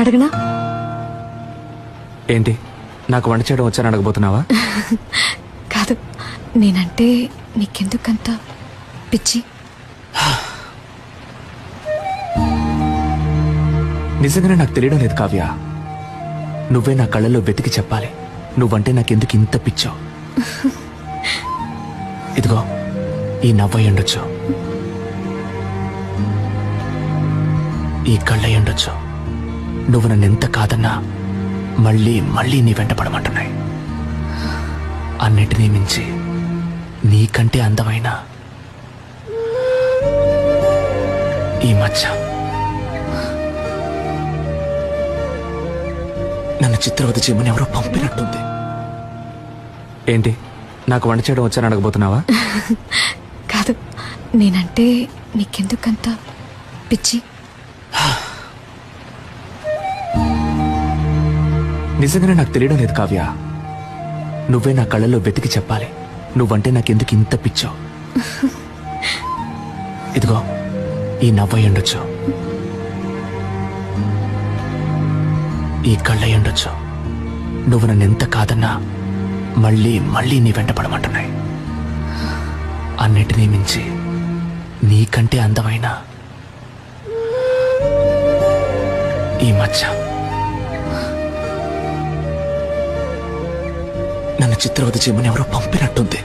అడగనా? ఏంటి? నాకు వంట చేయడం వచ్చాను అడగబోతున్నావా? కాదు నేనంటే నీకెందుకంత పిచ్చి? నిజంగానే నాకు తెలియడం లేదు కావ్య. నువ్వే నా కళ్ళల్లో వెతికి చెప్పాలి. నువ్వంటే నాకెందుకు ఇంత పిచ్చావు ఇదిగో ఈ నవ్వై ఉండొచ్చు ఈ కళ్ళై ఉండొచ్చు నువ్వు నన్ను ఎంత కాదన్నా మళ్ళీ మళ్ళీ నీ వెంట పడమంటున్నాయి. అన్నిటినీ మించి నీకంటే అందమైన ఈ మచ్చ నన్ను చిత్రవద చేయమని ఎవరో పంపినట్టుంది. ఏంటి? నాకు వంట చేయడం వచ్చాను అడగబోతున్నావా? కాదు నేనంటే నీకెందుకంత పిచ్చి? నిజంగానే నాకు తెలియడం లేదు కావ్య. నువ్వే నా కళ్ళల్లో వెతికి చెప్పాలి. నువ్వంటే నాకెందుకు ఇంత పిచ్చావు ఇదిగో ఈ నవ్వై ఉండొచ్చు. ఈ కళ్ళై ఉండొచ్చు. నువ్వు నన్ను ఎంత కాదన్నా మళ్ళీ మళ్ళీ నీ వెంట పడమంటున్నాయి. అన్నిటినీ మించి నీకంటే అందమైన ఈ మచ్చ. నన్ను చిత్రవధ చేయమని ఎవరో పంపినట్టుంది.